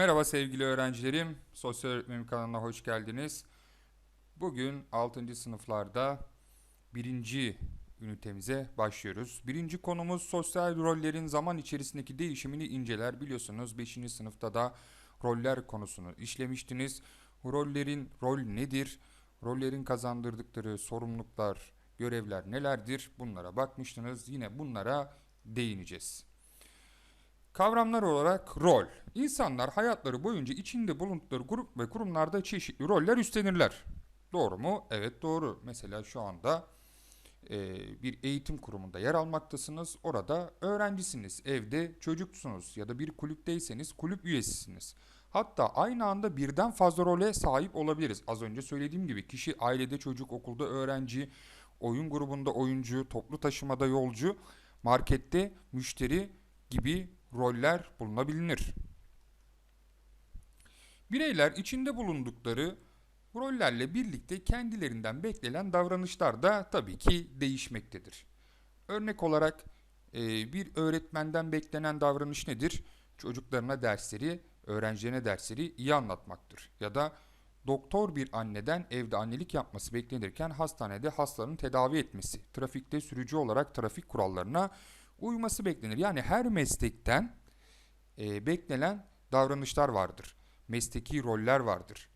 Merhaba sevgili öğrencilerim. Sosyal Öğretmenim kanalına hoş geldiniz. Bugün 6. sınıflarda birinci ünitemize başlıyoruz. Birinci konumuz sosyal rollerin zaman içerisindeki değişimini inceler. Biliyorsunuz 5. sınıfta da roller konusunu işlemiştiniz. Rollerin rol nedir? Rollerin kazandırdıkları sorumluluklar, görevler nelerdir? Bunlara bakmıştınız. Yine bunlara değineceğiz. Kavramlar olarak rol. İnsanlar hayatları boyunca içinde bulundukları grup ve kurumlarda çeşitli roller üstlenirler. Doğru mu? Evet doğru. Mesela şu anda e, bir eğitim kurumunda yer almaktasınız. Orada öğrencisiniz, evde çocuksunuz ya da bir kulüpteyseniz kulüp üyesisiniz. Hatta aynı anda birden fazla role sahip olabiliriz. Az önce söylediğim gibi kişi ailede çocuk, okulda öğrenci, oyun grubunda oyuncu, toplu taşımada yolcu, markette müşteri gibi roller bulunabilir. Bireyler içinde bulundukları rollerle birlikte kendilerinden beklenen davranışlar da tabii ki değişmektedir. Örnek olarak e, bir öğretmenden beklenen davranış nedir? Çocuklarına dersleri, öğrencilerine dersleri iyi anlatmaktır. Ya da doktor bir anneden evde annelik yapması beklenirken hastanede hastaların tedavi etmesi, trafikte sürücü olarak trafik kurallarına uyması beklenir. Yani her meslekten e, beklenen davranışlar vardır. Mesleki roller vardır.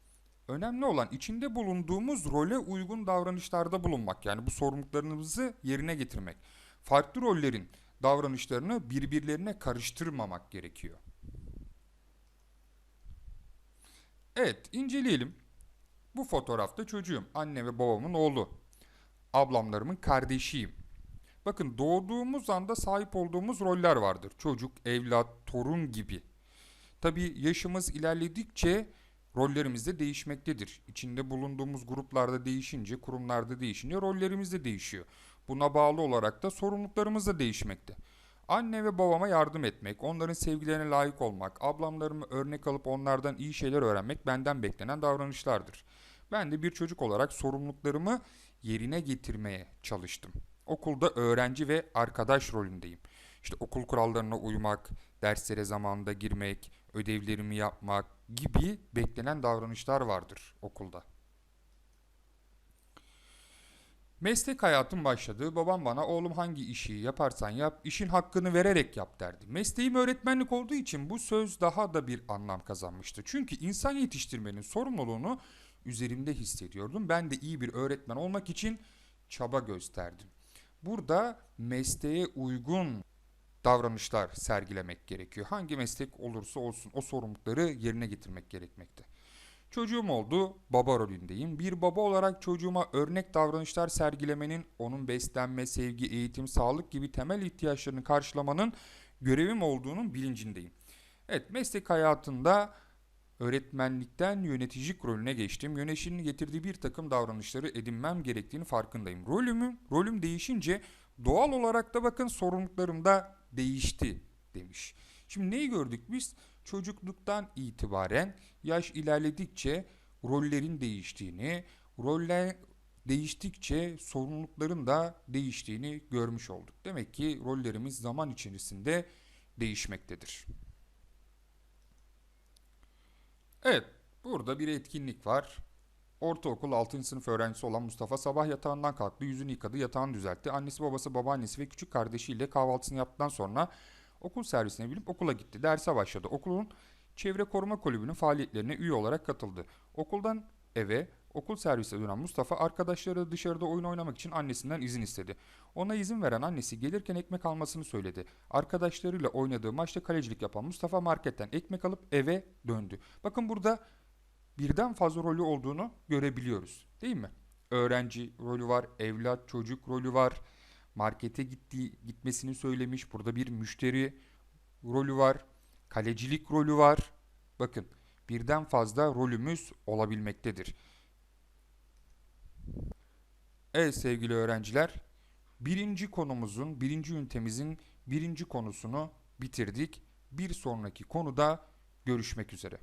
Önemli olan içinde bulunduğumuz role uygun davranışlarda bulunmak. Yani bu sorumluluklarımızı yerine getirmek. Farklı rollerin davranışlarını birbirlerine karıştırmamak gerekiyor. Evet, inceleyelim. Bu fotoğrafta çocuğum, anne ve babamın oğlu. Ablamlarımın kardeşiyim. Bakın doğduğumuz anda sahip olduğumuz roller vardır. Çocuk, evlat, torun gibi. Tabii yaşımız ilerledikçe rollerimiz de değişmektedir. İçinde bulunduğumuz gruplarda değişince, kurumlarda değişince rollerimiz de değişiyor. Buna bağlı olarak da sorumluluklarımız da değişmekte. Anne ve babama yardım etmek, onların sevgilerine layık olmak, ablamlarımı örnek alıp onlardan iyi şeyler öğrenmek benden beklenen davranışlardır. Ben de bir çocuk olarak sorumluluklarımı yerine getirmeye çalıştım. Okulda öğrenci ve arkadaş rolündeyim. İşte okul kurallarına uymak, derslere zamanında girmek, ödevlerimi yapmak gibi beklenen davranışlar vardır okulda. Meslek hayatım başladı. Babam bana oğlum hangi işi yaparsan yap, işin hakkını vererek yap derdi. Mesleğim öğretmenlik olduğu için bu söz daha da bir anlam kazanmıştı. Çünkü insan yetiştirmenin sorumluluğunu üzerimde hissediyordum. Ben de iyi bir öğretmen olmak için çaba gösterdim. Burada mesleğe uygun davranışlar sergilemek gerekiyor. Hangi meslek olursa olsun o sorumlulukları yerine getirmek gerekmekte. Çocuğum oldu, baba rolündeyim. Bir baba olarak çocuğuma örnek davranışlar sergilemenin, onun beslenme, sevgi, eğitim, sağlık gibi temel ihtiyaçlarını karşılamanın görevim olduğunun bilincindeyim. Evet, meslek hayatında öğretmenlikten yöneticilik rolüne geçtim. Yöneticinin getirdiği bir takım davranışları edinmem gerektiğini farkındayım. Rolümü, rolüm değişince doğal olarak da bakın sorumluluklarım da değişti demiş. Şimdi neyi gördük biz? Çocukluktan itibaren yaş ilerledikçe rollerin değiştiğini, roller değiştikçe sorumlulukların da değiştiğini görmüş olduk. Demek ki rollerimiz zaman içerisinde değişmektedir. Evet, burada bir etkinlik var. Ortaokul 6. sınıf öğrencisi olan Mustafa sabah yatağından kalktı, yüzünü yıkadı, yatağını düzeltti. Annesi, babası, babaannesi ve küçük kardeşiyle kahvaltısını yaptıktan sonra okul servisine binip okula gitti. Derse başladı. Okulun çevre koruma kulübünün faaliyetlerine üye olarak katıldı. Okuldan eve, okul servise dönen Mustafa arkadaşları dışarıda oyun oynamak için annesinden izin istedi. Ona izin veren annesi gelirken ekmek almasını söyledi. Arkadaşlarıyla oynadığı maçta kalecilik yapan Mustafa marketten ekmek alıp eve döndü. Bakın burada birden fazla rolü olduğunu görebiliyoruz. Değil mi? Öğrenci rolü var, evlat, çocuk rolü var. Markete gittiği, gitmesini söylemiş. Burada bir müşteri rolü var. Kalecilik rolü var. Bakın birden fazla rolümüz olabilmektedir. Evet sevgili öğrenciler, birinci konumuzun, birinci ünitemizin birinci konusunu bitirdik. Bir sonraki konuda görüşmek üzere.